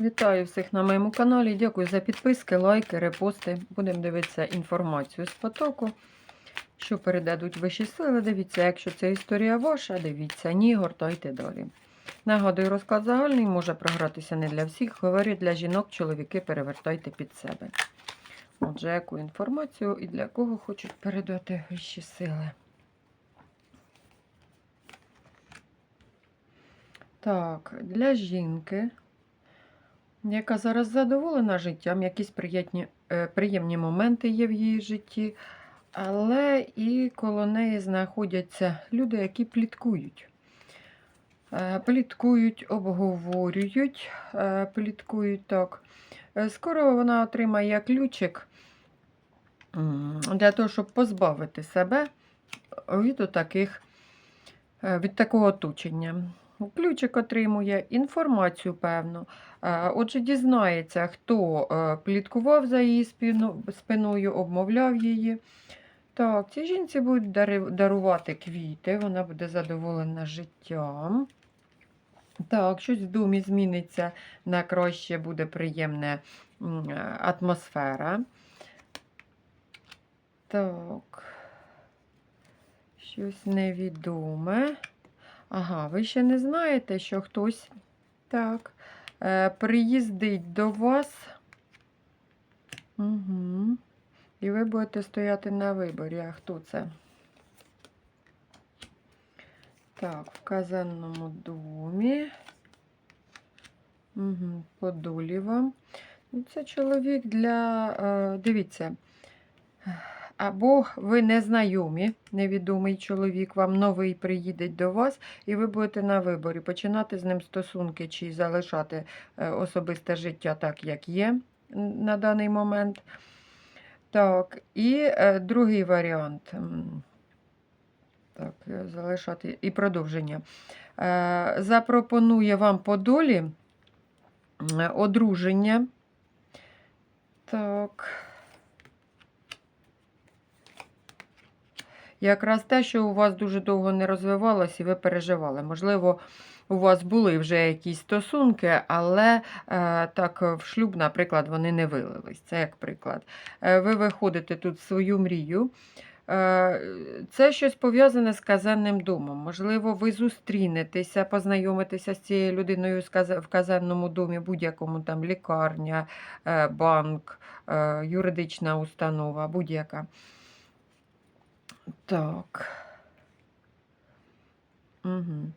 Вітаю всіх на моєму каналі. Дякую за підписки, лайки, репости. Будемо дивитися інформацію з потоку, що передадуть вищі сили. Дивіться, якщо це історія ваша, дивіться, ні, гортайте далі. Нагадую, розклад загальний може програтися не для всіх. Говорю для жінок, чоловіки перевертайте під себе. Отже, яку інформацію і для кого хочуть передати вищі сили. Так, для жінки, яка зараз задоволена життям, якісь приємні, е, приємні моменти є в її житті, але і коло неї знаходяться люди, які пліткують. Е, Пліткують, обговорюють, е, пліткують так. Скоро вона отримає ключик для того, щоб позбавити себе від таких, від такого оточення. Ключик отримує інформацію, певну. Е, Отже, дізнається, хто е, пліткував за її спиною, обмовляв її. Так, цій жінці будуть дарувати квіти, вона буде задоволена життям. Так, щось в домі зміниться на краще, буде приємна е, атмосфера. Так. Щось невідоме. Ага, ви ще не знаєте, що хтось так, е, приїздить до вас. Угу. І ви будете стояти на виборі. А хто це? Так, в казенному домі. Угу, подолі вам. Ну, Це чоловік для. Е, дивіться. Або ви незнайомі, невідомий чоловік, вам новий приїде до вас, і ви будете на виборі починати з ним стосунки чи залишати е, особисте життя так, як є на даний момент. Так, і е, другий варіант. Так, е, залишати і продовження. Запропонує вам по долі одруження. Так. Якраз те, що у вас дуже довго не розвивалось і ви переживали. Можливо, у вас були вже якісь стосунки, але е, так в шлюб, наприклад, вони не вилились. Це як приклад. Е, ви виходите тут в свою мрію. Е, Це щось пов'язане з казенним домом. Можливо, ви зустрінетеся, познайомитеся з цією людиною в казенному домі, будь-якому там лікарня, е, банк, е, юридична установа, будь-яка. Так. Угу.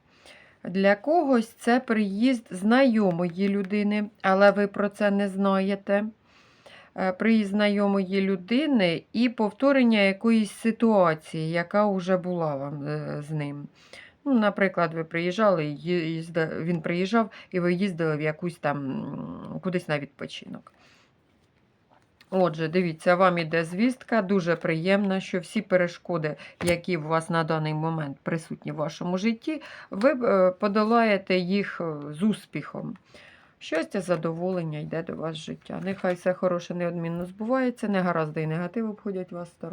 Для когось це приїзд знайомої людини, але ви про це не знаєте. Е, Приїзд знайомої людини і повторення якоїсь ситуації, яка вже була вам е, з ним. Ну, наприклад, ви приїжджали, їзда- він приїжджав, і ви їздили в якусь там кудись на відпочинок. Отже, дивіться, вам іде звістка, дуже приємна, що всі перешкоди, які у вас на даний момент присутні в вашому житті, ви е, подолаєте їх е, з успіхом. Щастя, задоволення йде до вас життя. Нехай все хороше неодмінно збувається, негаразди і негатив обходять вас сторону.